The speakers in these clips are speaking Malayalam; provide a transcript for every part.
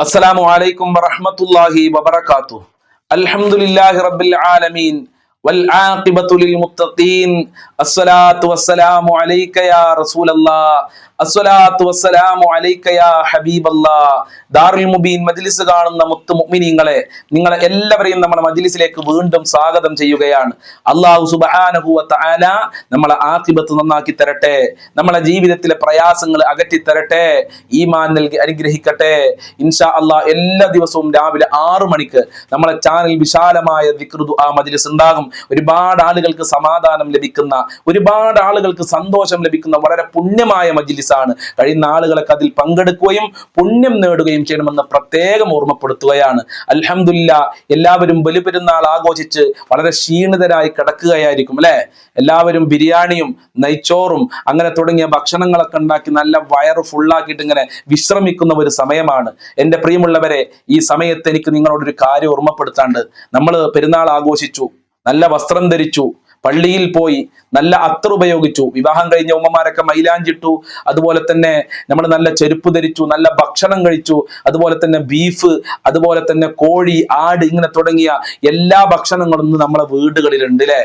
അസ്സലാമു അലൈക്കും വറഹ്മത്തുള്ളാഹി വബറകാത്തു. അൽഹംദുലില്ലാഹി റബ്ബിൽ ആലമീൻ. വൽആഖിബതു ലിൽ മുത്തഖീൻ. അസ്സലാത്തു വസ്സലാമു അലൈക യാ റസൂലല്ലാഹ് അസ്സലാത്തു വസ്സലാമു അലൈക്കയാ ഹബീബല്ലാ. ദാറുൽ മുബീൻ മജ്ലിസ് കാണുന്ന മുത്തു നിങ്ങളെ എല്ലാവരെയും നമ്മുടെ മജ്ലിസിലേക്ക് വീണ്ടും സ്വാഗതം ചെയ്യുകയാണ്. അള്ളാഹു സുബ്ഹാനഹു വ നമ്മളെ ആഖിബത്ത് നന്നാക്കി തരട്ടെ. നമ്മളെ ജീവിതത്തിലെ പ്രയാസങ്ങൾ അകറ്റി തരട്ടെ ഈമാൻ നൽകി അനുഗ്രഹിക്കട്ടെ. ഇൻഷാ അള്ളാഹ് എല്ലാ ദിവസവും രാവിലെ ആറു മണിക്ക് നമ്മളെ ചാനൽ വിശാലമായ വിക്രുതു ആ മജ്ലിസ് ഉണ്ടാകും. ഒരുപാട് ആളുകൾക്ക് സമാധാനം ലഭിക്കുന്ന ഒരുപാട് ആളുകൾക്ക് സന്തോഷം ലഭിക്കുന്ന വളരെ പുണ്യമായ മജ്ലിസ് മജ്ലിസാണ് കഴിയുന്ന ആളുകളൊക്കെ അതിൽ പങ്കെടുക്കുകയും പുണ്യം നേടുകയും ചെയ്യണമെന്ന് പ്രത്യേകം ഓർമ്മപ്പെടുത്തുകയാണ്. അലഹമില്ല എല്ലാവരും ബലിപെരുന്നാൾ ആഘോഷിച്ച് വളരെ ക്ഷീണിതരായി കിടക്കുകയായിരിക്കും അല്ലെ? എല്ലാവരും ബിരിയാണിയും നെയ്ച്ചോറും അങ്ങനെ തുടങ്ങിയ ഭക്ഷണങ്ങളൊക്കെ ഉണ്ടാക്കി നല്ല വയറ് ഫുള്ളാക്കിയിട്ട് ഇങ്ങനെ വിശ്രമിക്കുന്ന ഒരു സമയമാണ്. എന്റെ പ്രിയമുള്ളവരെ ഈ സമയത്ത് എനിക്ക് നിങ്ങളോടൊരു കാര്യം ഓർമ്മപ്പെടുത്താണ്ട് നമ്മൾ പെരുന്നാൾ ആഘോഷിച്ചു നല്ല വസ്ത്രം ധരിച്ചു പള്ളിയിൽ പോയി നല്ല അത്ര ഉപയോഗിച്ചു. വിവാഹം കഴിഞ്ഞ ഉമ്മമാരൊക്കെ മൈലാഞ്ചിട്ടു. അതുപോലെ തന്നെ നമ്മൾ നല്ല ചെരുപ്പ് ധരിച്ചു നല്ല ഭക്ഷണം കഴിച്ചു. അതുപോലെ തന്നെ ബീഫ് അതുപോലെ തന്നെ കോഴി ആട് ഇങ്ങനെ തുടങ്ങിയ എല്ലാ ഭക്ഷണങ്ങളും നമ്മളെ വീടുകളിലുണ്ട് അല്ലേ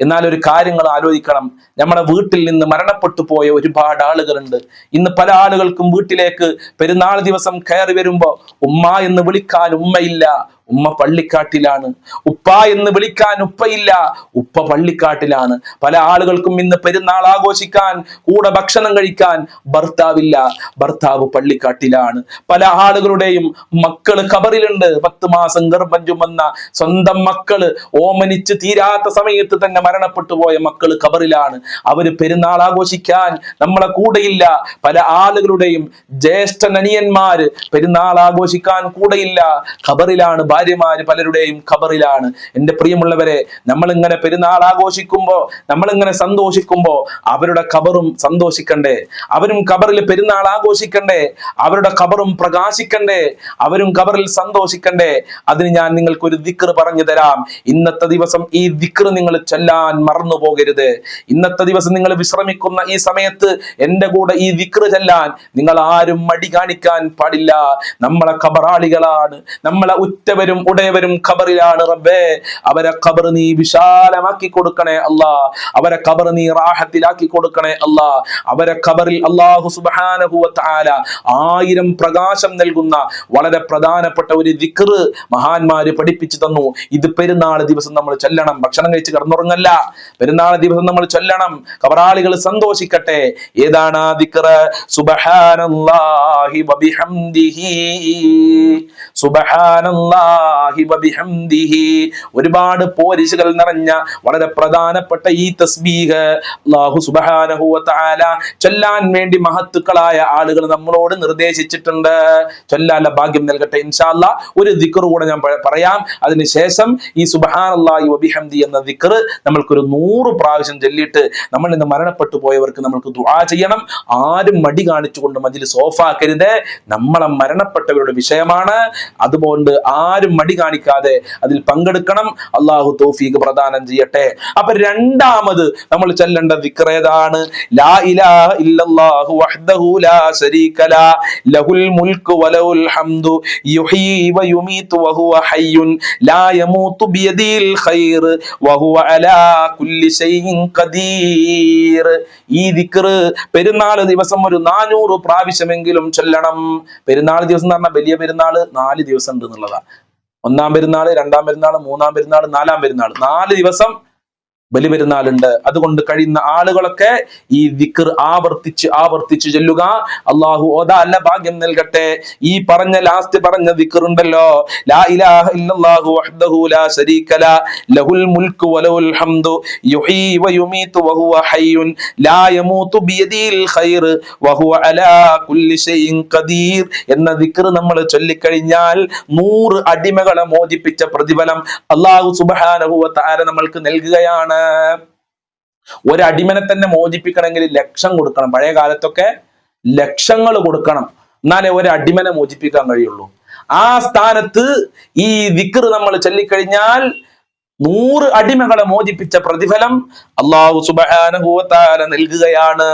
എന്നാൽ ഒരു കാര്യങ്ങൾ ആലോചിക്കണം. നമ്മുടെ വീട്ടിൽ നിന്ന് മരണപ്പെട്ടു പോയ ഒരുപാട് ആളുകളുണ്ട്. ഇന്ന് പല ആളുകൾക്കും വീട്ടിലേക്ക് പെരുന്നാൾ ദിവസം കയറി വരുമ്പോ ഉമ്മ എന്ന് വിളിക്കാൻ ഉമ്മയില്ല. ഉമ്മ പള്ളിക്കാട്ടിലാണ്. ഉപ്പ എന്ന് വിളിക്കാൻ ഉപ്പയില്ല. ഉപ്പ പള്ളിക്കാട്ടിലാണ്. പല ആളുകൾക്കും ഇന്ന് പെരുന്നാൾ ആഘോഷിക്കാൻ കൂടെ ഭക്ഷണം കഴിക്കാൻ ഭർത്താവില്ല. ഭർത്താവ് പള്ളിക്കാട്ടിലാണ്. പല ആളുകളുടെയും മക്കൾ കബറിലുണ്ട് പത്ത് മാസം ഗർഭം ചുമന്ന സ്വന്തം മക്കൾ ഓമനിച്ച് തീരാത്ത സമയത്ത് തന്നെ മരണപ്പെട്ടു പോയ മക്കൾ കബറിലാണ് അവർ പെരുന്നാൾ ആഘോഷിക്കാൻ നമ്മളെ കൂടെയില്ല. പല ആളുകളുടെയും ജ്യേഷ്ഠ നനിയന്മാര് പെരുന്നാൾ ആഘോഷിക്കാൻ കൂടെയില്ല. ഖബറിലാണ് ഭാര്യമാര് പലരുടെയും ഖബറിലാണ്. എന്റെ പ്രിയമുള്ളവരെ നമ്മളിങ്ങനെ പെരുന്നാൾ ആഘോഷിക്കുമ്പോൾ നമ്മളിങ്ങനെ സന്തോഷിക്കുമ്പോ അവരുടെ ഖബറും സന്തോഷിക്കണ്ടേ? അവരും ഖബറിൽ പെരുന്നാൾ ആഘോഷിക്കണ്ടേ? അവരുടെ ഖബറും പ്രകാശിക്കണ്ടേ? അവരും ഖബറിൽ സന്തോഷിക്കണ്ടേ? അതിന് ഞാൻ നിങ്ങൾക്ക് ഒരു ദിക്ർ പറഞ്ഞു തരാം. ഇന്നത്തെ ദിവസം ഈ ദിക്ർ നിങ്ങൾ ചൊല്ലാൻ മറന്നു പോകരുത്. ഇന്നത്തെ ദിവസം നിങ്ങൾ വിശ്രമിക്കുന്ന ഈ സമയത്ത് എന്റെ കൂടെ ഈ ദിക്ർ ചെല്ലാൻ നിങ്ങൾ ആരും മടി കാണിക്കാൻ പാടില്ല. നമ്മളെ ഖബറാളികളാണ്. നമ്മളെ ഉറ്റവരും ഉടയവരും ഖബറിലാണ് റബ്ബേ. അവരെ ഖബർ നീ വിശാലമാക്കി കൊടുക്കണേ അല്ലാ. അവരെ ഖബർ നീ റാഹത്തിലാക്കി കൊടുക്കണേ അല്ലാ. അവരെ ഖബറിൽ അല്ലാഹു സുബ്ഹാനഹു വ തആല ആയിരം പ്രകാശം നൽകുന്ന വളരെ പ്രധാനപ്പെട്ട ഒരു ദിക്ർ മഹാന്മാര് പഠിപ്പിച്ചു തന്നു. ഇത് പെരുന്നാൾ ദിവസം നമ്മൾ ചൊല്ലണം. ഭക്ഷണം കഴിച്ച് കിടന്നുറങ്ങല്ല. പെരുന്നാൾ ദിവസം നമ്മൾ ചൊല്ലണം. കബറാളികൾ സന്തോഷിക്കട്ടെ. ഏതാണ് ആ ദിക്ർ സുബ്ഹാനല്ലാഹി വബിഹംദിഹി സുബ്ഹാനല്ലാഹി ഒരുപാട് പോരിശുകൾ നിറഞ്ഞ വളരെ പ്രധാനപ്പെട്ട ഈ തസ്ബീഹ് വ തആല ചൊല്ലാൻ വേണ്ടി മഹത്തുക്കളായ ആളുകൾ നമ്മളോട് നിർദ്ദേശിച്ചിട്ടുണ്ട്. ചൊല്ലാനുള്ള ഭാഗ്യം നൽകട്ടെ. ഇൻഷാല്ല ഒരു ദിക്ർ കൂടെ ഞാൻ പറയാം. അതിനുശേഷം ഈ സുബ്ഹാനല്ലാഹി വബിഹംദി എന്ന ദിക്ർ നമ്മൾക്കൊരു നൂറ് പ്രാവശ്യം ചൊല്ലിയിട്ട് നമ്മൾ ഇന്ന് മരണപ്പെട്ടു പോയവർക്ക് നമ്മൾക്ക് ദുആ ചെയ്യണം. ആരും മടി കാണിച്ചുകൊണ്ട് മതിൽ സോഫാക്കരുത് നമ്മളെ മരണപ്പെട്ടവരുടെ വിഷയമാണ്. അതുകൊണ്ട് ആരും മടി കാണിക്കാതെ അതിൽ പങ്കെടുക്കണം. അള്ളാഹു തോഫീഖ് പ്രദാനം ചെയ്യട്ടെ. അപ്പൊ രണ്ടാമത് നമ്മൾ ചെല്ലേണ്ട വിക്രേതാണ് ലാ ഇലാഹ ഇല്ലല്ലാഹു പെരുന്നാൾ ദിവസം ഒരു നാനൂറ് പ്രാവശ്യമെങ്കിലും ചൊല്ലണം. പെരുന്നാൾ ദിവസം എന്ന് പറഞ്ഞാൽ വലിയ പെരുന്നാൾ നാല് ദിവസം ഉണ്ട് എന്നുള്ളതാ ഒന്നാം പെരുന്നാൾ രണ്ടാം പെരുന്നാൾ മൂന്നാം പെരുന്നാൾ നാലാം പെരുന്നാൾ നാല് ദിവസം ബലിപെരുന്നാളുണ്ട്. അതുകൊണ്ട് കഴിയുന്ന ആളുകളൊക്കെ ഈ ദിക്ർ ആവർത്തിച്ച് ആവർത്തിച്ച് ചെല്ലുക. അള്ളാഹു ഓതാ അല്ല ഭാഗ്യം നൽകട്ടെ. ഈ പറഞ്ഞ ലാസ്റ്റ് പറഞ്ഞ ദിക്കർ ഉണ്ടല്ലോ ലാ എന്ന നമ്മൾ ചൊല്ലിക്കഴിഞ്ഞാൽ നൂറ് അടിമകളെ മോചിപ്പിച്ച പ്രതിഫലം അള്ളാഹു സുബ്ഹാനഹു വ നമ്മൾക്ക് നൽകുകയാണ്. ഒരടിമനെ തന്നെ മോചിപ്പിക്കണമെങ്കിൽ ലക്ഷം കൊടുക്കണം. പഴയ കാലത്തൊക്കെ ലക്ഷങ്ങൾ കൊടുക്കണം. എന്നാലേ ഒരു അടിമനെ മോചിപ്പിക്കാൻ കഴിയുള്ളൂ. ആ സ്ഥാനത്ത് ഈ ദിക്ർ നമ്മൾ ചൊല്ലിക്കഴിഞ്ഞാൽ നൂറ് അടിമകളെ മോചിപ്പിച്ച പ്രതിഫലം അള്ളാഹു തആല നൽകുകയാണ്.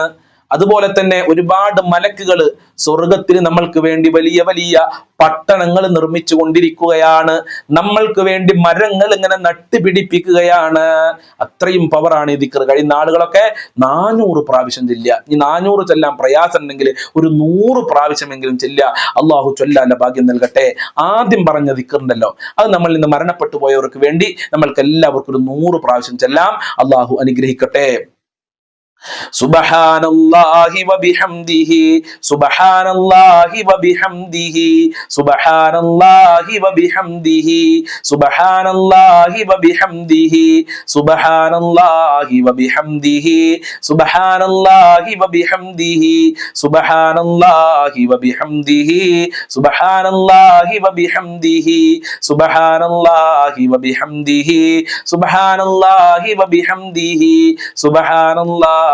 അതുപോലെ തന്നെ ഒരുപാട് മലക്കുകൾ സ്വർഗത്തിന് നമ്മൾക്ക് വേണ്ടി വലിയ വലിയ പട്ടണങ്ങൾ നിർമ്മിച്ചു കൊണ്ടിരിക്കുകയാണ്. നമ്മൾക്ക് വേണ്ടി മരങ്ങൾ ഇങ്ങനെ നട്ടുപിടിപ്പിക്കുകയാണ്. അത്രയും പവറാണ് ഈ ദിക്കർ കഴിയുന്ന ആളുകളൊക്കെ നാനൂറ് പ്രാവശ്യം ചെല്ലുക. ഈ നാനൂറ് ചെല്ലാൻ പ്രയാസം ഉണ്ടെങ്കിൽ ഒരു നൂറ് പ്രാവശ്യമെങ്കിലും ചെല്ലുക. അള്ളാഹു ചൊല്ലാന്റെ ഭാഗ്യം നൽകട്ടെ. ആദ്യം പറഞ്ഞ ദിക്കറുണ്ടല്ലോ അത് നമ്മൾ ഇന്ന് മരണപ്പെട്ടു പോയവർക്ക് വേണ്ടി നമ്മൾക്ക് എല്ലാവർക്കും ഒരു നൂറ് പ്രാവശ്യം ചെല്ലാം. അള്ളാഹു അനുഗ്രഹിക്കട്ടെ. സുബ്ഹാനല്ലാഹി വബിഹംദിഹി സുബ്ഹാനല്ലാഹി വബിഹംദിഹി സുബ്ഹാനല്ലാഹി വബിഹംദിഹി സുബ്ഹാനല്ലാഹി വബിഹംദിഹി സുബ്ഹാനല്ലാഹി വബിഹംദിഹി സുബ്ഹാനല്ലാഹി വബിഹംദിഹി സുബ്ഹാനല്ലാഹി വബിഹംദിഹി സുബ്ഹാനല്ലാഹി വബിഹംദിഹി സുബ്ഹാനല്ലാഹി വബിഹംദിഹി സുബ്ഹാനല്ലാഹി വബിഹംദിഹി സുബ്ഹാനല്ലാഹി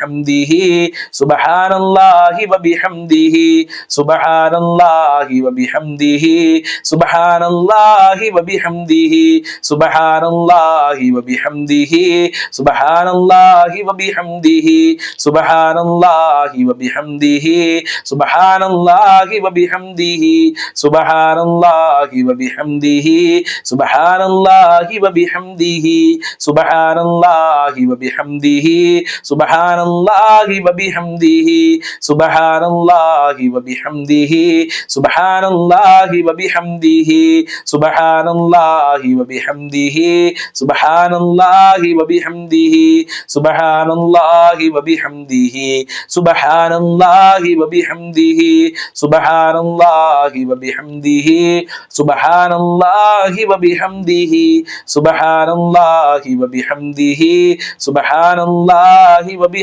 വബിഹംദിഹി സുബ്ഹാനല്ലാഹി വബിഹംദിഹി സുബ്ഹാനല്ലാഹി വബിഹംദിഹി സുബ്ഹാനല്ലാഹി വബിഹംദിഹി സുബ്ഹാനല്ലാഹി വബിഹംദിഹി സുബ്ഹാനല്ലാഹി വബിഹംദിഹി സുബ്ഹാനല്ലാഹി വബിഹംദിഹി സുബ്ഹാനല്ലാഹി വബിഹംദിഹി സുബ്ഹാനല്ലാഹി വബിഹംദിഹി സുബ്ഹാനല്ലാഹി വബിഹംദിഹി സുബ്ഹാനല്ലാഹി വബിഹംദിhi സുബ്ഹാനല്ലാഹി വബിഹംദിഹി സുബ്ഹാനല്ലാഹി വബിഹംദിഹി സുബ്ഹാനല്ലാഹി വബിഹംദിഹി സുബ്ഹാനല്ലാഹി വബിഹംദിഹി സുബ്ഹാനല്ലാഹി വബിഹംദിഹി സുബ്ഹാനല്ലാഹി വബിഹംദിഹി സുബ്ഹാനല്ലാഹി വബിഹംദിഹി സുബ്ഹാനല്ലാഹി വബിഹംദിഹി സുബ്ഹാനല്ലാഹി വബിഹംദിഹി സുബ്ഹാനല്ലാഹി വബിഹംദിഹി സുബ്ഹാനല്ലാഹി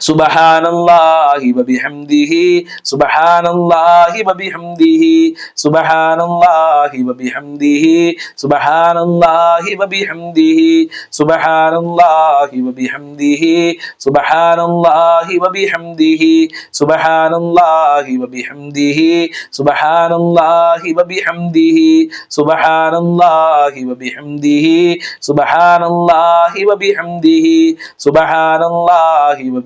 സുബ്ഹാനല്ലാഹി വബിഹംദിഹി സുബ്ഹാനല്ലാഹി വബിഹംദിഹി സുബ്ഹാനല്ലാഹി വബിഹംദിഹി സുബ്ഹാനല്ലാഹി വബിഹംദിഹി സുബ്ഹാനല്ലാഹി വബിഹംദിഹി സുബ്ഹാനല്ലാഹി വബിഹംദിഹി സുബ്ഹാനല്ലാഹി വബിഹംദിഹി സുബ്ഹാനല്ലാഹി വബിഹംദിഹി സുബ്ഹാനല്ലാഹി വബിഹംദിഹി സുബ്ഹാനല്ലാഹി വബിഹംദിഹി സുബ്ഹാനല്ലാഹി വബിഹംദിഹി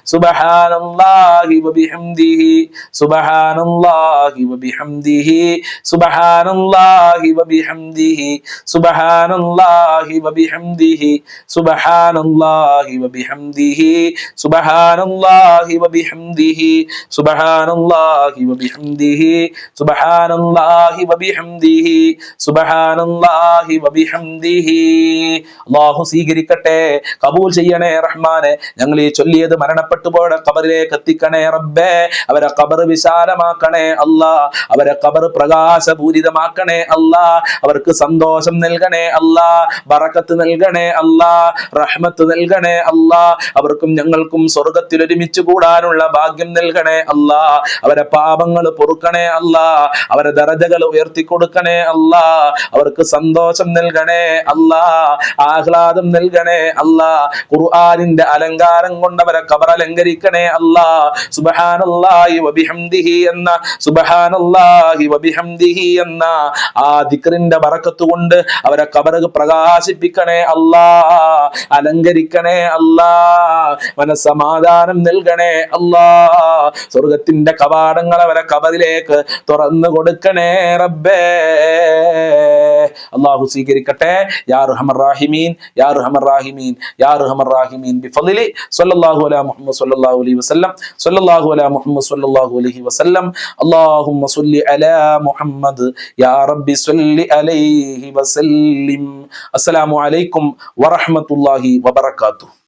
സുബ്ഹാനല്ലാഹി വബിഹംദിഹി സുബ്ഹാനല്ലാഹി വബിഹംദിഹി സുബ്ഹാനല്ലാഹി വബിഹംദിഹി സുബ്ഹാനല്ലാഹി വബിഹംദിഹി സുബ്ഹാനല്ലാഹി വബിഹംദിഹി സുബ്ഹാനല്ലാഹി വബിഹംദിഹി സുബ്ഹാനല്ലാഹി വബിഹംദിഹി സുബ്ഹാനല്ലാഹി വബിഹംദിഹി സുബ്ഹാനല്ലാഹി വബിഹംദിഹി അല്ലാഹു സ്വീകരിക്കട്ടെ കബൂൽ ചെയ്യണേ റഹ്മാനെ. ഞങ്ങൾ ഈ ചൊല്ലിയത് മരണപ്പെട്ടു പോയ കബറിലേക്ക് എത്തിക്കണേ റബ്ബേ. അവരെ കബർ വിശാലമാക്കണേ അല്ലാ. അവരെ കബർ പ്രകാശപൂരിതമാക്കണേ അല്ലാ. അവർക്ക് സന്തോഷം നൽകണേ അല്ലാ. ബറക്കത്ത് നൽകണേ അല്ലാ. റഹ്മത്ത് നൽകണേ അല്ലാ. അവർക്കും ഞങ്ങൾക്കും സ്വർഗത്തിൽ ഒരുമിച്ച് കൂടാനുള്ള ഭാഗ്യം നൽകണേ അല്ലാ. അവരെ പാപങ്ങൾ പൊറുക്കണേ അല്ലാ. അവരെ ദരജകൾ ഉയർത്തി കൊടുക്കണേ അല്ലാ. അവർക്ക് സന്തോഷം നൽകണേ അല്ലാ. ആഹ്ലാദം നൽകണേ അല്ലാ. ഖുർആനിന്റെ അലങ്കാരം കൊണ്ടവരെ കബർ അലങ്കരിക്കണേ അല്ലാ. സുബ്ഹാനല്ലാഹി വബിഹംദിഹി എന്ന. സുബ്ഹാനല്ലാഹി വബിഹംദിഹി എന്ന. ആ ദിക്റിന്റെ ബറക്കത്ത് കൊണ്ട് അവരെ കബർ പ്രകാശിപ്പിക്കണേ അല്ലാ. അലങ്കരിക്കണേ അല്ലാ. മനസ്സമാധാനം നൽകണേ അല്ലാ. സ്വർഗത്തിന്റെ കവാടങ്ങൾ അവരെ കബറിലേക്ക് തുറന്നു കൊടുക്കണേ റബ്ബേ. അള്ളാഹു സ്വീകരിക്കട്ടെ. യാ റഹമർ യാ റഹമർ യാ റഹമർ റാഹിമീൻ ബിഫളിലി സ്വല്ലല്ലാഹു അലാ മുഹമ്മദ് സല്ലല്ലാഹു അലൈഹി വസല്ലം സ്വല്ലല്ലാഹു അലാ മുഹമ്മദ് സല്ലല്ലാഹു അലൈഹി വസല്ലം. അല്ലാഹുമ്മ സല്ലി അലാ മുഹമ്മദ് യാ റബ്ബി സല്ലി അലൈഹി വസല്ലിം. അസ്സലാമു അലൈക്കും വറഹ്മത്തുള്ളാഹി വബറകാതുഹു.